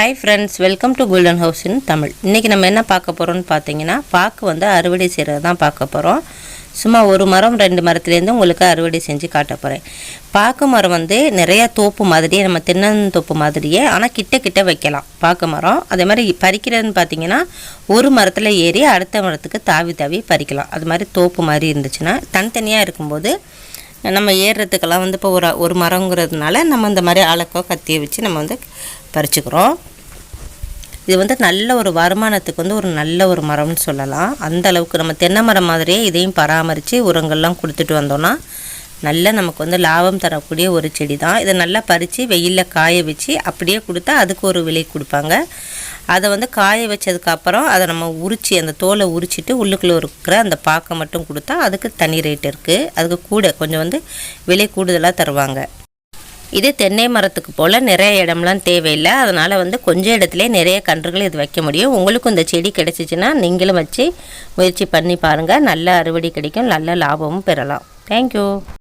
Hi friends welcome to golden house in Tamil இன்றைக்கி நம்ம என்ன பார்க்க போகிறோம்னு பார்த்தீங்கன்னா பாக்கு வந்து அறுவடை செய்கிறது தான் பார்க்க போகிறோம் சும்மா ஒரு மரம் ரெண்டு மரத்துலேருந்து உங்களுக்கு அறுவடை செஞ்சு காட்ட போகிறேன் பாக்கு மரம் வந்து நிறையா தோப்பு மாதிரியே நம்ம தென்னந்தோப்பு மாதிரியே ஆனால் கிட்ட கிட்ட வைக்கலாம். பாக்கு மரம் அதே மாதிரி பறிக்கிறதுன்னு பார்த்தீங்கன்னா ஒரு மரத்தில் ஏறி அடுத்த மரத்துக்கு தாவி தாவி பறிக்கலாம். அது மாதிரி தோப்பு மாதிரி இருந்துச்சுன்னா தனித்தனியாக இருக்கும்போது நம்ம ஏறுறதுக்கெல்லாம் வந்து இப்போ ஒரு ஒரு மரங்கிறதுனால நம்ம இந்த மாதிரி அலக்கோ கத்தியை வச்சு நம்ம வந்து பறிச்சுக்கிறோம். இது வந்து நல்ல ஒரு வருமானத்துக்கு வந்து ஒரு நல்ல ஒரு மரம்னு சொல்லலாம். அந்த அளவுக்கு நம்ம தென்னை மரம் மாதிரியே இதையும் பராமரித்து உரங்கள்லாம் கொடுத்துட்டு வந்தோன்னா நல்ல நமக்கு வந்து லாபம் தரக்கூடிய ஒரு செடி தான். இதை நல்லா பறித்து வெயிலில் காய வச்சு அப்படியே கொடுத்தா அதுக்கு ஒரு விலை கொடுப்பாங்க. அதை வந்து காய வச்சதுக்கப்புறம் அதை நம்ம உரித்து அந்த தோலை உரிச்சிட்டு உள்ளுக்குள்ளே இருக்கிற அந்த பாக்கை மட்டும் கொடுத்தா அதுக்கு தனி ரேட் இருக்குது அதுக்கு கூட கொஞ்சம் வந்து விலை கூடுதலாக தருவாங்க. இது தென்னை மரத்துக்கு போல் நிறைய இடம்லாம் தேவையில்லை. அதனால் வந்து கொஞ்சம் இடத்துல நிறைய கன்றுகள் இது வைக்க முடியும். உங்களுக்கும் இந்த செடி கிடச்சிச்சின்னா நீங்களும் வச்சு முயற்சி பண்ணி பாருங்கள் நல்ல அறுவடை கிடைக்கும். நல்ல லாபமும் பெறலாம். தேங்க்யூ